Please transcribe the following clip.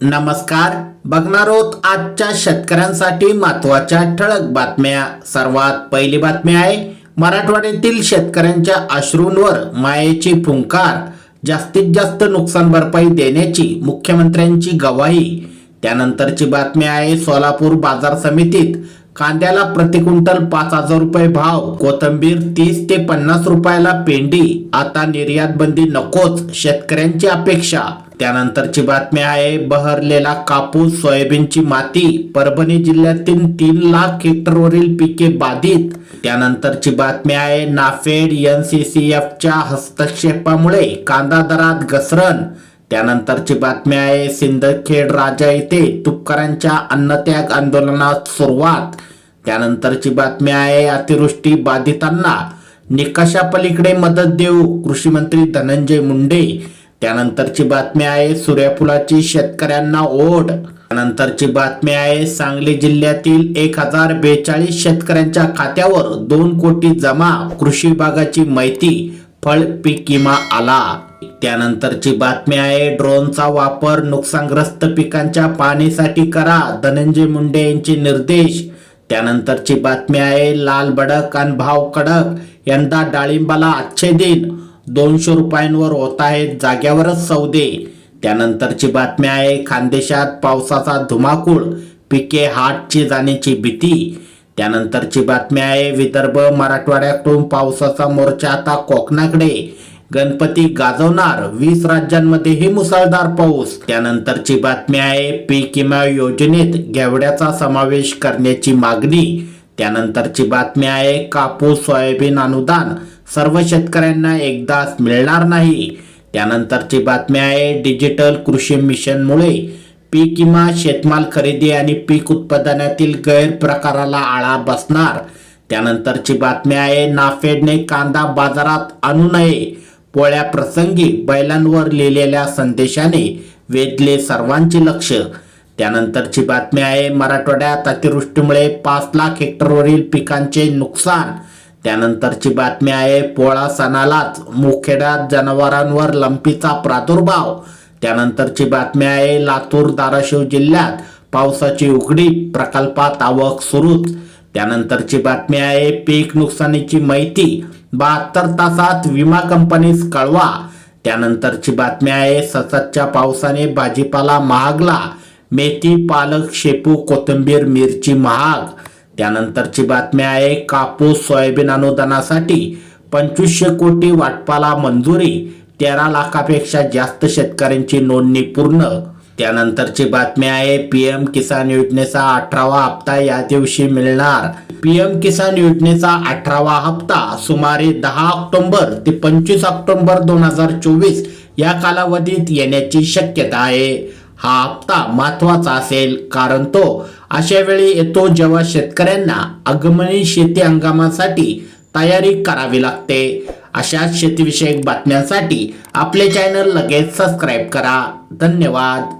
नमस्कार. बघणार आहोत आजच्या शेतकऱ्यांसाठी महत्त्वाच्या ठळक बातम्या. सर्वात पहिली बातमी आहे मराठवाड्यातील शेतकऱ्यांच्या अश्रूंवर मायेची फुंकार जास्तीत जास्त नुकसान भरपाई देण्याची मुख्यमंत्र्यांची गवाही. त्यानंतरची बातमी आहे सोलापूर बाजार समितीत कांद्याला प्रति क्विंटल पाच हजार रुपये भाव कोथंबीर तीस ते पन्नास रुपयाला पेंडी. आता निर्यात बंदी नकोच शेतकऱ्यांची अपेक्षा त्यानंतरची बातमी आहे बहरलेला कापूस सोयाबीनची माती परभणी जिल्ह्यातील तीन लाख हेक्टरवरील पिके बाधित. त्यानंतरची बातमी आहे नाफेड एनसीसीएफ च्या हस्तक्षेपामुळे कांदा दरात घसरण. त्यानंतरची बातमी आहे सिंदखेड राजा येथे तुपकरांच्या अन्नत्याग आंदोलनात सुरुवात. त्यानंतरची बातमी आहे अतिवृष्टी बाधितांना. निकषापलीकडे मदत देऊ कृषी मंत्री धनंजय मुंडे. त्यानंतरची बातमी आहे सूर्यफुलाची शेतकऱ्यांना ओढ. त्यानंतरची बातमी आहे सांगली जिल्ह्यातील एक हजार बेचाळीस शेतकऱ्यांच्या खात्यावर दोन कोटी जमा. कृषी विभागाची माहिती फळ पीक विमा आला. त्यानंतरची बातमी आहे ड्रोनचा वापर नुकसानग्रस्त पिकांच्या पाहणीसाठी करा धनंजय मुंडे यांचे निर्देश. त्यानंतरची बातमी आहे लाल बडक आणि भाव कडक यंदा डाळिंबाला अच्छे दिन दोनशे रुपयांवर होत आहेत जाग्यावरच सौदे. त्यानंतरची बातमी आहे खानदेशात पावसाचा धुमाकूळ पिके हाटची जाण्याची भीती. त्यानंतरची बातमी आहे विदर्भ मराठवाड्याकडून पावसाचा मोर्चा आता कोकणाकडे. गणपती गाजवणार वीस राज्यांमध्येही मुसळधार पाऊस. त्यानंतरची बातमी आहे पीक विमा योजनेत घेवड्याचा समावेश करण्याची मागणी. त्यानंतरची बातमी आहे कापूस सोयाबीन अनुदान सर्व शेतकऱ्यांना एकदाच मिळणार नाही. त्यानंतरची बातमी आहे डिजिटल कृषी मिशनमुळे पीक किंवा शेतमाल खरेदी आणि पीक उत्पादनातील गैरप्रकाराला आळा बसणार. त्यानंतरची बातमी आहे नाफेडने कांदा बाजारात आणू नये. पोळ्या प्रसंगी बैलांवर लिहिलेल्या संदेशाने वेधले सर्वांचे लक्ष. त्यानंतरची बातमी आहे मराठवाड्यात अतिवृष्टीमुळे पाच लाख हेक्टरवरील पिकांचे नुकसान. त्यानंतरची बातमी आहे पोळा सणालाच मुखेडात जनावरांवर लंपीचा प्रादुर्भाव. त्यानंतरची बातमी आहे लातूर धाराशिव जिल्ह्यात पावसाची उघडी प्रकल्पात आवक सुरूच. त्यानंतरची बातमी आहे पीक नुकसानीची माहिती बहात्तर तासात विमा कंपनीस कळवा. त्यानंतरची बातमी आहे सततच्या पावसाने भाजीपाला महागला. मेथी पालक शेपू कोथिंबीर मिरची महाग. त्यानंतरची बातमी आहे कापूस सोयाबीन अनुदानासाठी पंचवीसशे कोटी वाटपाला मंजुरी तेरा लाखापेक्षा जास्त शेतकऱ्यांची नोंदणी पूर्ण. त्यानंतरची बातमी आहे पीएम किसान योजनेचा अठरावा हप्ता या दिवशी मिळणार. पीएम किसान योजनेचा अठरावा हप्ता सुमारे दहा ऑक्टोबर ते पंचवीस ऑक्टोबर दोन हजार चोवीस या कालावधीत येण्याची शक्यता आहे. हा हप्ता महत्त्वाचा असेल कारण तो अशा वेळी येतो जेव्हा शेतकऱ्यांना आगमनी शेती हंगामासाठी तयारी करावी लागते. अशा शेतीविषयक बातम्यांसाठी आपले चॅनल लगेच सबस्क्राईब करा. धन्यवाद.